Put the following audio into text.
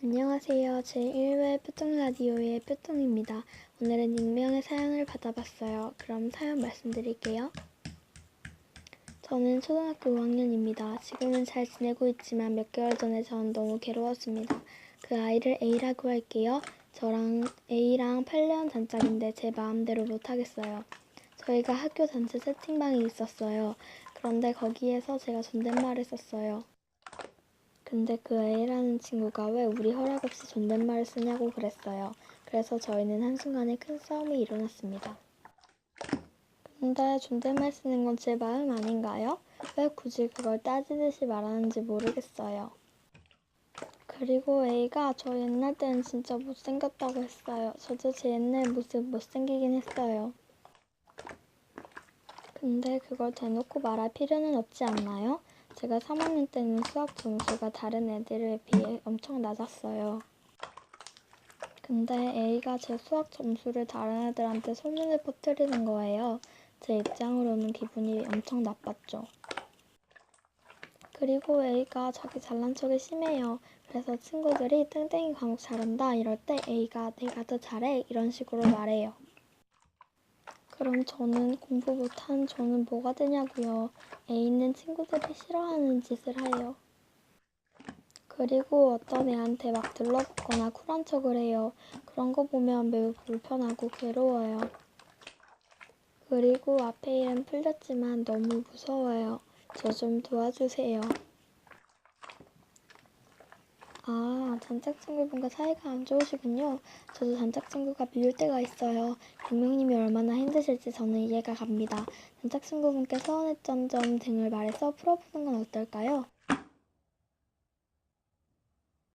안녕하세요. 제1회 뾰통라디오의 뾰통입니다. 오늘은 익명의 사연을 받아봤어요. 그럼 사연 말씀드릴게요. 저는 초등학교 5학년입니다. 지금은 잘 지내고 있지만 몇 개월 전에 전 너무 괴로웠습니다. 그 아이를 A라고 할게요. 저랑 A랑 8년 단짝인데 제 마음대로 못하겠어요. 저희가 학교 단체 채팅방이 있었어요. 그런데 거기에서 제가 존댓말을 썼어요. 근데 그 A라는 친구가 왜 우리 허락 없이 존댓말을 쓰냐고 그랬어요. 그래서 저희는 한순간에 큰 싸움이 일어났습니다. 근데 존댓말 쓰는 건 제 마음 아닌가요? 왜 굳이 그걸 따지듯이 말하는지 모르겠어요. 그리고 A가 저 옛날 때는 진짜 못생겼다고 했어요. 저도 제 옛날 모습 못생기긴 했어요. 근데 그걸 대놓고 말할 필요는 없지 않나요? 제가 3학년 때는 수학 점수가 다른 애들에 비해 엄청 낮았어요. 근데 A가 제 수학 점수를 다른 애들한테 소문을 퍼뜨리는 거예요. 제 입장으로는 기분이 엄청 나빴죠. 그리고 A가 자기 잘난 척이 심해요. 그래서 친구들이 땡땡이 과목 잘한다 이럴 때 A가 내가 더 잘해 이런 식으로 말해요. 그럼 저는 공부 못한 저는 뭐가 되냐고요. A는 친구들이 싫어하는 짓을 해요. 그리고 어떤 애한테 막 들러붙거나 쿨한 척을 해요. 그런 거 보면 매우 불편하고 괴로워요. 그리고 앞에 일은 풀렸지만 너무 무서워요. 저 좀 도와주세요. 아, 단짝 친구분과 사이가 안 좋으시군요. 저도 단짝 친구가 미울 때가 있어요. 백명님이 얼마나 힘드실지 저는 이해가 갑니다. 단짝 친구분께 서운했던 점 등을 말해서 풀어보는 건 어떨까요?